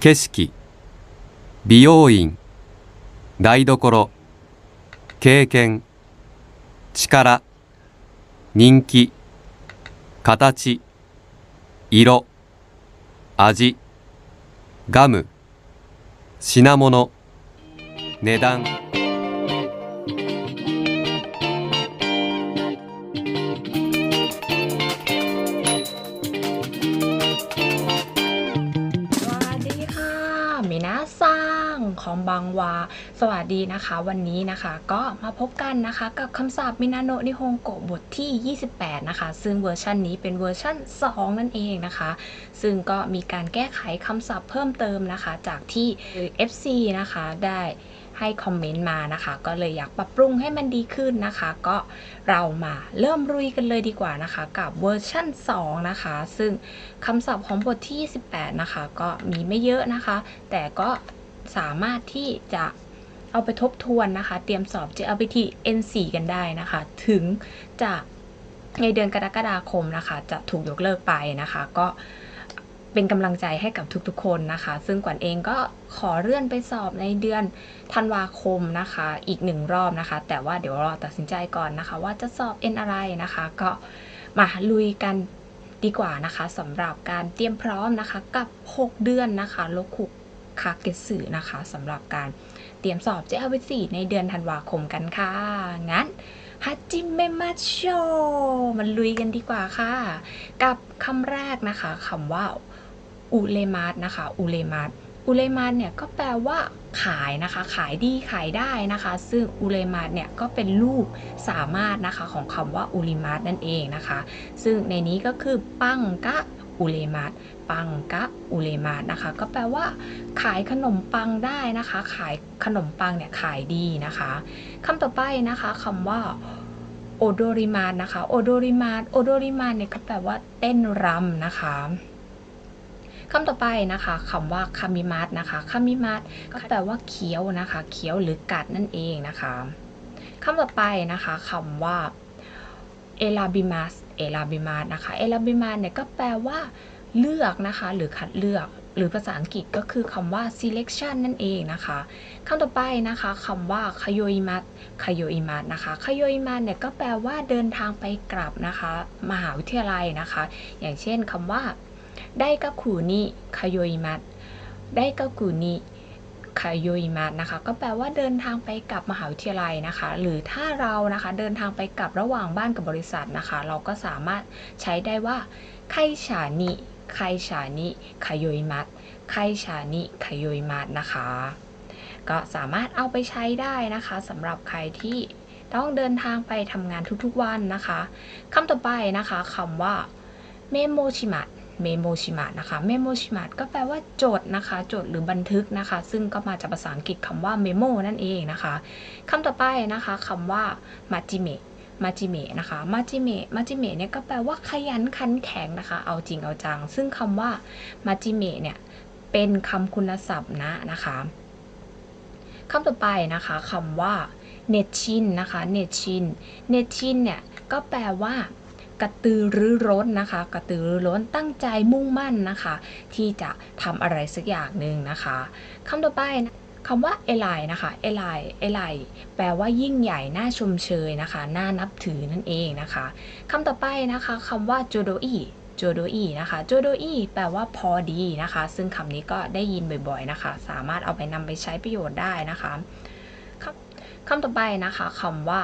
景色美容院台所経験力人気形色味ガム品物値段。 ของบางวา สวัสดีนะคะ วันนี้นะคะก็มาพบกันนะคะกับคำศัพท์มินาโนะนิฮงโกะบทที่ 28 นะคะ ซึ่งเวอร์ชันนี้เป็นเวอร์ชัน2 นั่นเองนะคะ ซึ่งก็มีการแก้ไขคำศัพท์เพิ่มเติมนะคะ จากที่ FC นะคะได้ให้คอมเมนต์มานะคะ ก็เลยอยากปรับปรุงให้มันดีขึ้นนะคะ ก็เรามาเริ่มรุยกันเลยดีกว่านะคะ กับเวอร์ชัน2 นะคะ ซึ่งคำศัพท์ของบทที่ 28 นะคะ ก็มีไม่เยอะนะคะ แต่ก็ สามารถที่จะเอาไปทบทวนนะคะ เตรียมสอบ JLPT N4 กันได้นะคะ ถึงจะในเดือนกรกฎาคมนะคะ จะถูกยกเลิกไปนะคะ ก็เป็นกำลังใจให้กับทุกๆคนนะคะ ซึ่งกวนเองก็ขอเลื่อนไปสอบในเดือนธันวาคมนะคะ อีกหนึ่งรอบนะคะ แต่ว่าเดี๋ยวรอตัดสินใจก่อนนะคะ ว่าจะสอบ N อะไรนะคะ ก็มาลุยกันดีกว่านะคะสำหรับการเตรียมพร้อมนะคะ กับ 6 เดือนนะคะโลคุ คาเกสึนะคะสำหรับการเตรียมสอบ JLPT ในเดือนธันวาคมกันค่ะ งั้นฮัจิเมมาโชมันลุยกันดีกว่าค่ะ กับคำแรกนะคะคำว่าอุเลมาตนะคะอุเลมาตอุเลมาตเนี่ยก็แปลว่าขายนะคะ ขายดีขายได้นะคะ ซึ่งอุเลมาตเนี่ยก็เป็นรูปสามารถนะคะของคำว่าอุลิมาตนั่นเองนะคะ ซึ่งในนี้ก็คือปังกะ อุเลมาตปังกะอุเลมาตนะคะ ก็แปลว่า ขายขนมปังได้นะคะ ขายขนมปังเนี่ยขายดีนะคะคำต่อไปนะคะคำว่าโอโดริมาตนะคะโอโดริมาตโอโดริมาตเนี่ยก็แปลว่าเต้นรำนะคะคำต่อไปนะคะคำว่าคามิมาตนะคะคามิมาตก็แปลว่าเคี้ยวนะคะเคี้ยวหรือกัดนั่นเองนะคะคำต่อไปนะคะคำว่าเอลาบิมัส เอลาบิมัสนะคะเอลาบิมัสเนี่ยก็แปลว่าเลือกนะคะหรือคัดเลือกหรือภาษาอังกฤษก็คือคำว่า selection นั่นเองนะคะคำต่อไปนะคะคำว่าคโยอิมัสคโยอิมัสนะคะคโยอิมัสเนี่ยก็แปลว่าเดินทางไปกลับนะคะ มหาวิทยาลัยนะคะ อย่างเช่นคำว่า ไดกะคูนิคโยอิมัสไดกะคูนิ คาโยอิมานะคะ ก็แปลว่าเดินทางไปกลับมหาวิทยาลัยนะคะ หรือถ้าเรานะคะเดินทางไปกลับระหว่างบ้านกับบริษัทนะคะ เราก็สามารถใช้ได้ว่าไคชานิไคชานิคาโยอิมัไคชานิคาโยอิมันะคะ ก็สามารถเอาไปใช้ได้นะคะสำหรับใครที่ต้องเดินทางไปทำงานทุกๆวันนะคะคำต่อไปนะคะคำว่าเมโมชิมะ เมโมชิมะนะคะเมโมชิมะก็แปลว่าจดนะคะ จดหรือบันทึกนะคะ ซึ่งก็มาจากภาษาอังกฤษคำว่าเมโมนั่นเองนะคะคำต่อไปนะคะคำว่ามาจิเมะมาจิเมะนะคะมาจิเมะมาจิเมะเนี่ยก็แปลว่าขยันขันแข็งนะคะ เอาจริงเอาจัง ซึ่งคำว่ามาจิเมะเนี่ยเป็นคำคุณศัพท์นะนะคะคำต่อไปนะคะคำว่าเนชินนะคะเนชินเนชินเนี่ยก็แปลว่า กระตือรือร้นนะคะ กระตือรือร้นตั้งใจมุ่งมั่นนะคะ ที่จะทำอะไรสักอย่างหนึ่งนะคะคำต่อไปคำว่าเอไลนะคะเอไลเอไลแปลว่ายิ่งใหญ่น่าชมเชยนะคะน่านับถือนั่นเองนะคะคำต่อไปนะคะคำว่าโจโดอีโจโดอีนะคะโจโดอีแปลว่าพอดีนะคะ ซึ่งคำนี้ก็ได้ยินบ่อยๆนะคะ สามารถเอาไปนำไปใช้ประโยชน์ได้นะคะคำคำต่อไปนะคะคำว่า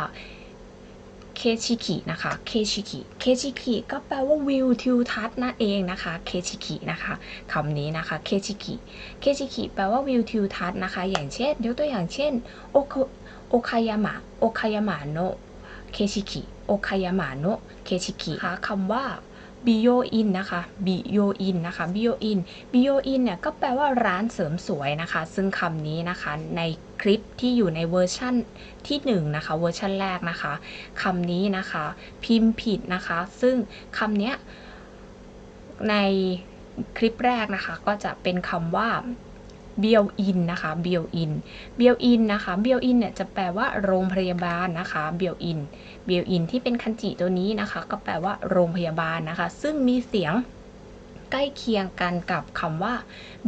เคชิคินะคะ เคชิคิเคชิคิก็แปลว่าวิวทิวทัศน์นั่นเองนะคะ เคชิคินะคะคำนี้นะคะ เคชิคิเคชิคิแปลว่าวิวทิวทัศน์นะคะ อย่างเช่นยกตัวอย่างเช่น โอคโอคายามะ โอคายามะโน เคชิคิโอคายามะโน เคชิคิค่ะคำว่าบิโยอินนะคะบิโยอินนะคะบิโยอินบิโยอินเนี่ยก็แปลว่าร้านเสริมสวยนะคะ ซึ่งคำนี้นะคะใน คลิปที่อยู่ในเวอร์ชั่นที่1นงนะคะเวอร์ชั่นแรกนะคะคำนี้นะคะพิมพ์ผิดนะคะ ซึ่งคำนี้ในคลิปแรกนะคะก็จะเป็นคำว่าเบียวอินนะคะเบียวอินเบียวอินนะคะเบียวอินเนี่ยจะแปลว่าโรงพยาบาลนะคะเบียวอินเบียวอินที่เป็นคันจิตัวนี้นะคะ ก็แปลว่าโรงพยาบาลนะคะ ซึ่งมีเสียง ใกล้เคียงกันกับคำว่า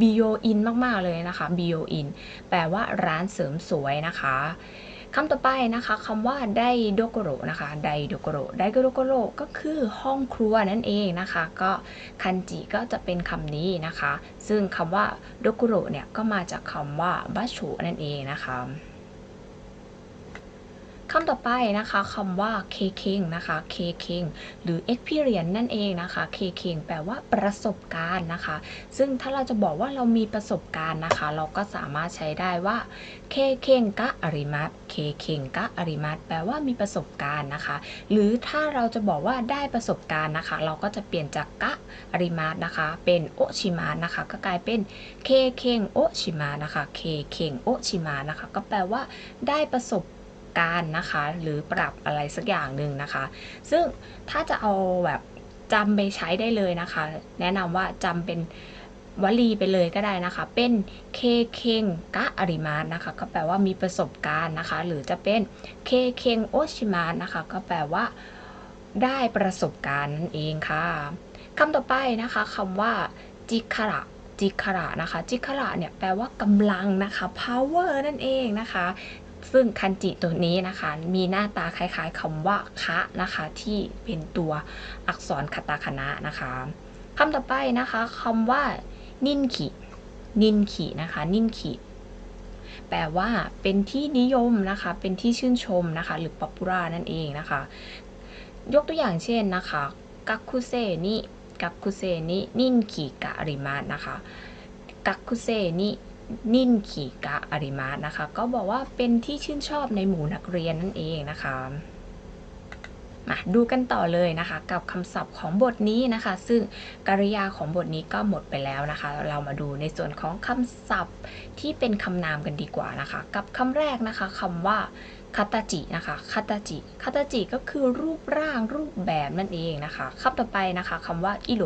bio in มากๆเลยนะคะ bio in แปลว่าร้านเสริมสวยนะคะคำต่อไปนะคะคำว่าไดโดโกโรนะคะไดโดโกโรไดโดโกโรก็คือห้องครัวนั่นเองนะคะ ก็คันจิก็จะเป็นคำนี้นะคะ ซึ่งคำว่าโดโกโรเนี่ยก็มาจากคำว่าบัชชุนั่นเองนะคะ คำต่อไปนะคะคำว่าเคเคงนะคะเคเคงหรือ experience นั่นเองนะคะเคเคงแปลว่าประสบการณ์นะคะ ซึ่งถ้าเราจะบอกว่าเรามีประสบการณ์นะคะ เราก็สามารถใช้ได้ว่าเคเคงกะอริมัตเคเคงกะอริมัตแปลว่ามีประสบการณ์นะคะ หรือถ้าเราจะบอกว่าได้ประสบการณ์นะคะ เราก็จะเปลี่ยนจากกะอริมัตนะคะ เป็นโอชิมะนะคะ ก็กลายเป็นเคเคงโอชิมะนะคะเคเคงโอชิมะนะคะ ก็แปลว่าได้ประสบ การนะคะ หรือปรับอะไรสักอย่างหนึ่งนะคะ ซึ่งถ้าจะเอาแบบจำไปใช้ได้เลยนะคะ แนะนำว่าจำเป็นวลีไปเลยก็ได้นะคะ เป็นเคเคงกะอริมานะคะ ก็แปลว่ามีประสบการณ์นะคะ หรือจะเป็นเคเคงโอชิมานะคะ ก็แปลว่าได้ประสบการณ์นั่นเองค่ะคำต่อไปนะคะคำว่าจิคาระจิคาระนะคะจิคาระเนี่ยแปลว่ากำลังนะคะ power นั่นเองนะคะ ซึ่งคันจิตัวนี้นะคะ มีหน้าตาคล้ายๆคำว่าคะนะคะ ที่เป็นตัวอักษรคาตาคณะนะคะคำต่อไปนะคะคำว่า นินขิ นินขินะคะ นินขิแปลว่าเป็นที่นิยมนะคะ เป็นที่ชื่นชมนะคะ หรือป๊อปปูล่านั่นเองนะคะ ยกตัวอย่างเช่นนะคะกักคุเซนิกักคุเซนินินขิกะริมานะคะกักคุเซนิ นินขิกะอาริมาสนะคะ ก็บอกว่าเป็นที่ชื่นชอบในหมู่นักเรียนนั่นเองนะคะมาดูกันต่อเลยนะคะ กับคำศัพท์ของบทนี้นะคะ ซึ่งกริยาของบทนี้ก็หมดไปแล้วนะคะ เรามาดูในส่วนของคำศัพท์ที่เป็นคำนามกันดีกว่านะคะ กับคำแรกนะคะคำว่าคาตาจินะคะคาตาจิคาตาจิก็คือรูปร่างรูปแบบนั่นเองนะคะคำต่อไปนะคะคำว่าอิโร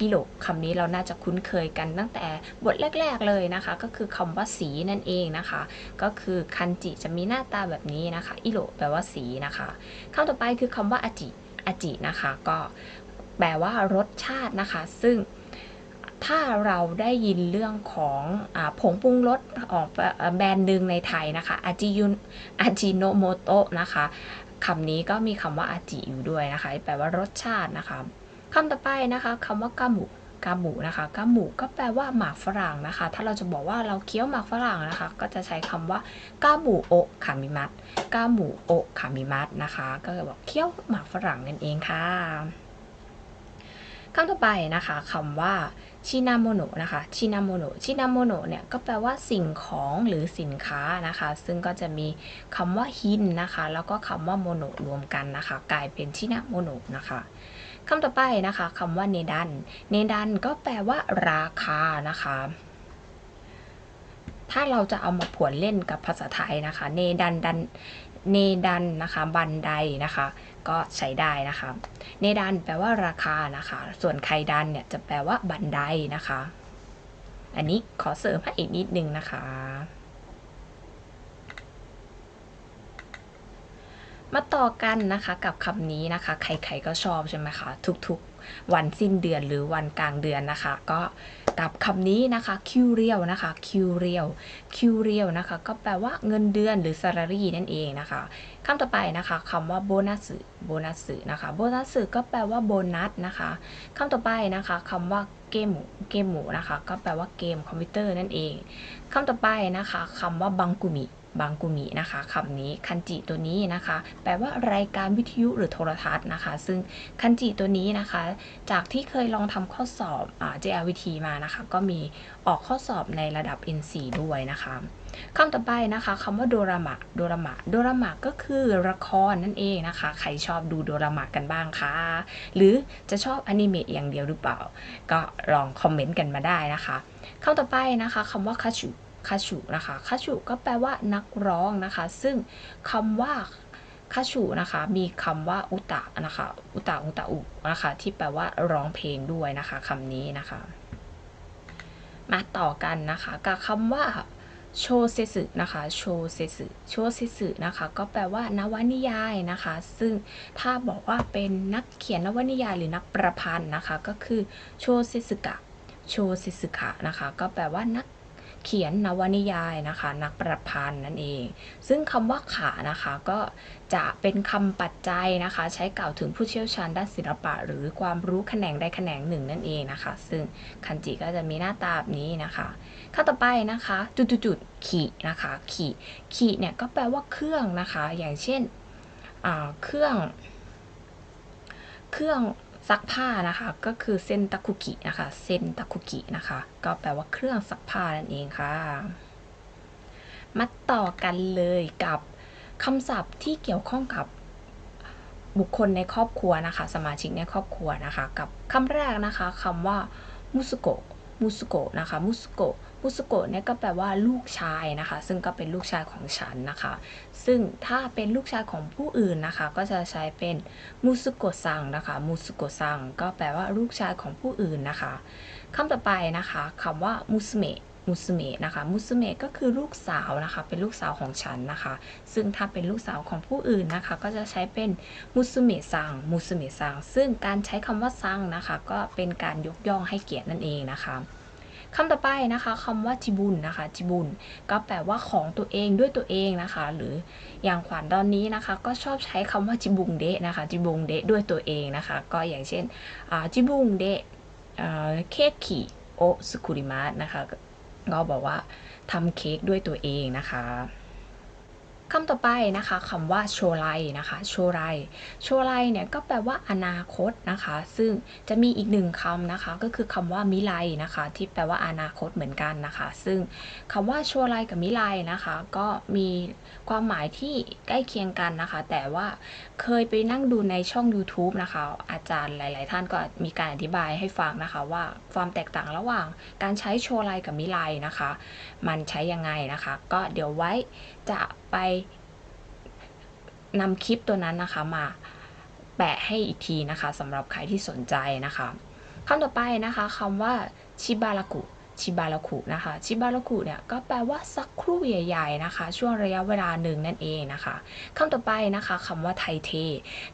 อิโรคำนี้เราน่าจะคุ้นเคยกันตั้งแต่บทแรก ๆเลยนะคะ ก็คือคำว่าสีนั่นเองนะคะ ก็คือคันจิจะมีหน้าตาแบบนี้นะคะอิโรแปลว่าสีนะคะคำต่อไปคือคำว่าอาจิอาจินะคะ ก็แปลว่ารสชาตินะคะ ซึ่งถ้าเราได้ยินเรื่องของอผงปรุงรสออกแบรนด์หนึ่งในไทยนะคะอาจิยุนอาจิโนโมโตะนะคะคำนี้ก็มีคำว่าอาจิอยู่ด้วยนะคะ แปลว่ารสชาตินะคะ คำต่อไปนะคะคำว่ากามุกามุนะคะกามุก็แปลว่าหมากฝรั่งนะคะ ถ้าเราจะบอกว่าเราเคี้ยวหมากฝรั่งนะคะ ก็จะใช้คำว่ากามุโอคามิมัตกามุโอคามิมัตนะคะ ก็คือบอกเคี้ยวหมากฝรั่งนั่นเองค่ะคำต่อไปนะคะคำว่าชินาโมโนนะคะชินาโมโนชินาโมโนเนี่ยก็แปลว่าสิ่งของหรือสินค้านะคะ ซึ่งก็จะมีคำว่าฮินนะคะ แล้วก็คำว่าโมโนรวมกันนะคะ กลายเป็นชินาโมโนนะคะ คำต่อไปนะคะคำว่าเนดัน เนดันก็แปลว่าราคานะคะ ถ้าเราจะเอามาผวนเล่นกับภาษาไทยนะคะ เนดันดันเนดันนะคะ บันไดนะคะ ก็ใช้ได้นะคะ เนดันแปลว่าราคานะคะ ส่วนไคดันเนี่ยจะแปลว่าบันไดนะคะ อันนี้ขอเสริมให้อีกนิดนึงนะคะ มาต่อกันนะคะกับคำนี้นะคะ ใครๆก็ชอบใช่ไหมคะทุกๆ วันสิ้นเดือนหรือวันกลางเดือนนะคะ ก็กับคำนี้นะคะคิวเรียลนะคะคิวเรียลคิวเรียลนะคะ ก็แปลว่าเงินเดือนหรือ salary นั่นเองนะคะคำต่อไปนะคะคำว่าโบนัสโบนัสนะคะโบนัสก็แปลว่าโบนัสนะคะคำต่อไปนะคะคำว่าเกมเกมหมูนะคะ ก็แปลว่าเกมคอมพิวเตอร์นั่นเองคำต่อไปนะคะคำว่าบังกุมิ บางกุมินะคะคำนี้คันจิตัวนี้นะคะ แปลว่ารายการวิทยุหรือโทรทัศน์นะคะ ซึ่งคันจิตัวนี้นะคะ จากที่เคยลองทำข้อสอบอ JRVT มานะคะ ก็มีออกข้อสอบในระดับ N4 ด้วยนะคะคำต่อไปนะคะคำว่าโดรามะโดรามะโดรามะก็คือละครนั่นเองนะคะ ใครชอบดูโดรามะกันบ้างคะหรือจะชอบอนิเมะอย่างเดียวหรือเปล่า ก็ลองคอมเมนต์กันมาได้นะคะคำต่อไปนะคะคำว่าคาชุ คาชุนะคะคาชุก็แปลว่านักร้องนะคะ ซึ่งคำว่าคาชุนะคะ มีคำว่าอุตะนะคะ อุตะอุตะอุนะคะ ที่แปลว่าร้องเพลงด้วยนะคะคำนี้นะคะ มาต่อกันนะคะกับคำว่าโชเซสึนะคะ โชเซสึโชเซสึนะคะ ก็แปลว่านวนิยายนะคะ ซึ่งถ้าบอกว่าเป็นนักเขียนนวนิยายหรือนักประพันธ์นะคะ ก็คือโชเซสึกะ โชเซสึกะนะคะ ก็แปลว่านัก เขียนนวนิยายนะคะ นักประพันธ์นั่นเอง ซึ่งคำว่าขานะคะก็จะเป็นคำปัจจัยนะคะ ใช้กล่าวถึงผู้เชี่ยวชาญด้านศิลปะ หรือความรู้แขนงใดแขนงหนึ่งนั่นเองนะคะ ซึ่งคันจิก็จะมีหน้าตาแบบนี้นะคะข้าต่อไปนะคะจุดๆๆขีนะคะขีขีเนี่ยก็แปลว่าเครื่องนะคะ อย่างเช่นเครื่อง เครื่อง ซักผ้านะคะก็คือเซนตะคุกินะคะเซนตะคุกินะคะ ก็แปลว่าเครื่องซักผ้านั่นเองค่ะมาต่อกันเลยกับคำศัพท์ที่เกี่ยวข้องกับบุคคลในครอบครัวนะคะ สมาชิกในครอบครัวนะคะ กับคำแรกนะคะคำว่ามุสโก มุสโกะนะคะมุสโกะมุสโกะเนี่ยก็แปลว่าลูกชายนะคะ ซึ่งก็เป็นลูกชายของฉันนะคะ ซึ่งถ้าเป็นลูกชายของผู้อื่นนะคะ ก็จะใช้เป็นมุสโกะซังนะคะมุสโกะซังก็แปลว่าลูกชายของผู้อื่นนะคะคำต่อไปนะคะคำว่ามุสเมะ มุสเมะนะคะมุสเมะก็คือลูกสาวนะคะเป็นลูกสาวของฉันนะคะ ซึ่งถ้าเป็นลูกสาวของผู้อื่นนะคะ ก็จะใช้เป็นมุสเมะซังมุสเมะซังซึ่งการใช้คำว่าซังนะคะ ก็เป็นการยกย่องให้เกียรตินั่นเองนะคะคำต่อไปนะคะคำว่าจิบุนนะคะจิบุนก็แปลว่าของตัวเองด้วยตัวเองนะคะ หรืออย่างขวัญตอนนี้นะคะ ก็ชอบใช้คำว่าจิบุงเดะนะคะจิบุงเดะด้วยตัวเองนะคะ ก็อย่างเช่นจิบุงเดะเคคิโอสุคุริมะนะคะ ก็บอกว่าทำเค้กด้วยตัวเองนะคะ คำต่อไปนะคะคำว่าโชไลนะคะโชไลโชไลเนี่ยก็แปลว่าอนาคตนะคะ ซึ่งจะมีอีกหนึ่งคำนะคะ ก็คือคำว่ามิไลนะคะ ที่แปลว่าอนาคตเหมือนกันนะคะ ซึ่งคำว่าโชไลกับมิไลนะคะ ก็มีความหมายที่ใกล้เคียงกันนะคะ แต่ว่าเคยไปนั่งดูในช่อง YouTube นะคะ อาจารย์หลาย ๆ ท่านก็มีการอธิบายให้ฟังนะคะ ว่าความแตกต่างระหว่างการใช้โชไลกับมิไลนะคะ มันใช้ยังไงนะคะ ก็เดี๋ยวไว้จะไปนำคลิปตัวนั้นนะคะมาแปะให้อีกทีนะคะสำหรับใครที่สนใจนะคะคำต่อไปนะคะคำว่าชิบารากุชิบารากุนะคะชิบารากุเนี่ยก็แปลว่าสักครู่ใหญ่ๆนะคะ ช่วงระยะเวลาหนึ่งนั่นเองนะคะคำต่อไปนะคะคำว่าไทเท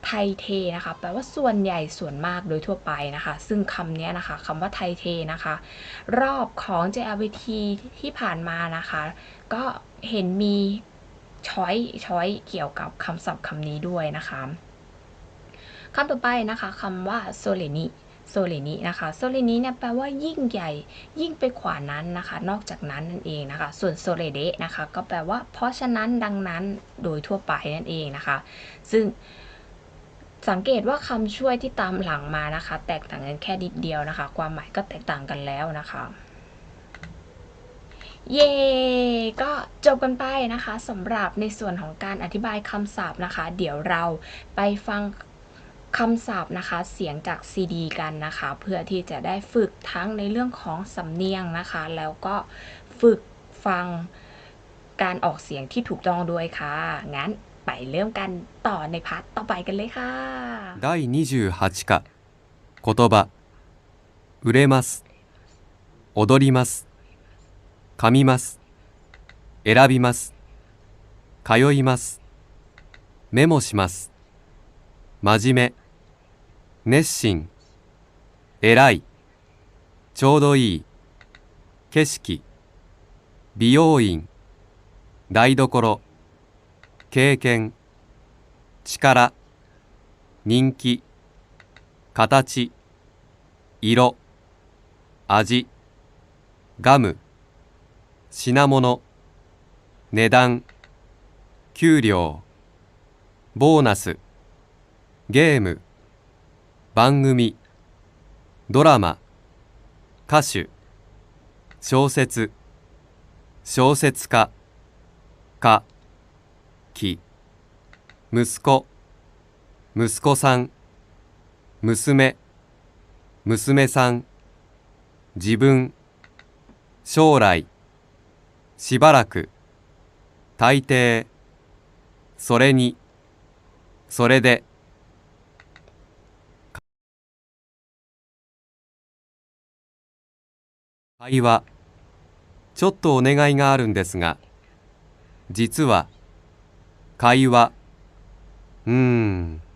ไทเทนะคะแปลว่าส่วนใหญ่ส่วนมากโดยทั่วไปนะคะ ซึ่งคำนี้นะคะคำว่าไทเทนะคะ รอบของ JLBT ที่ผ่านมานะคะ ก็ เห็นมีช้อยช้อยเกี่ยวกับคำศัพท์คำนี้ด้วยนะคะคำต่อไปนะคะคำว่าโซเลนิโซเลนินะคะโซเลนิเนี่ยแปลว่ายิ่งใหญ่ ยิ่งไปกว่านั้นนะคะ นอกจากนั้นนั่นเองนะคะ ส่วนโซเลเดะนะคะ ก็แปลว่า เพราะฉะนั้นดังนั้นโดยทั่วไปนั่นเองนะคะ ซึ่งสังเกตว่าคำช่วยที่ตามหลังมานะคะ แตกต่างกันแค่นิดเดียวนะคะ ความหมายก็แตกต่างกันแล้วนะคะ เย่ก็จบกันไปนะคะสำหรับในส่วนของการอธิบายคำศัพท์นะคะ เดี๋ยวเราไปฟังคำศัพท์นะคะ เสียงจากซีดีกันนะคะ เพื่อที่จะได้ฝึกทั้งในเรื่องของสำเนียงนะคะ แล้วก็ฝึกฟังการออกเสียงที่ถูกต้องด้วยค่ะ งั้นไปเริ่มกันต่อในพาร์ทต่อไปกันเลยค่ะ 第28課言葉売れます踊ります 噛みます。選びます。通います。メモします。真面目。熱心。偉い。ちょうどいい。景色。美容院。台所。経験。力。人気。形。色。味。ガム。品物値段給料ボーナスゲーム番組ドラマ歌手小説小説家家木息子息子さん娘娘さん自分将来。しばらく大抵それにそれで会話ちょっとお願いがあるんですが実は会話うーん。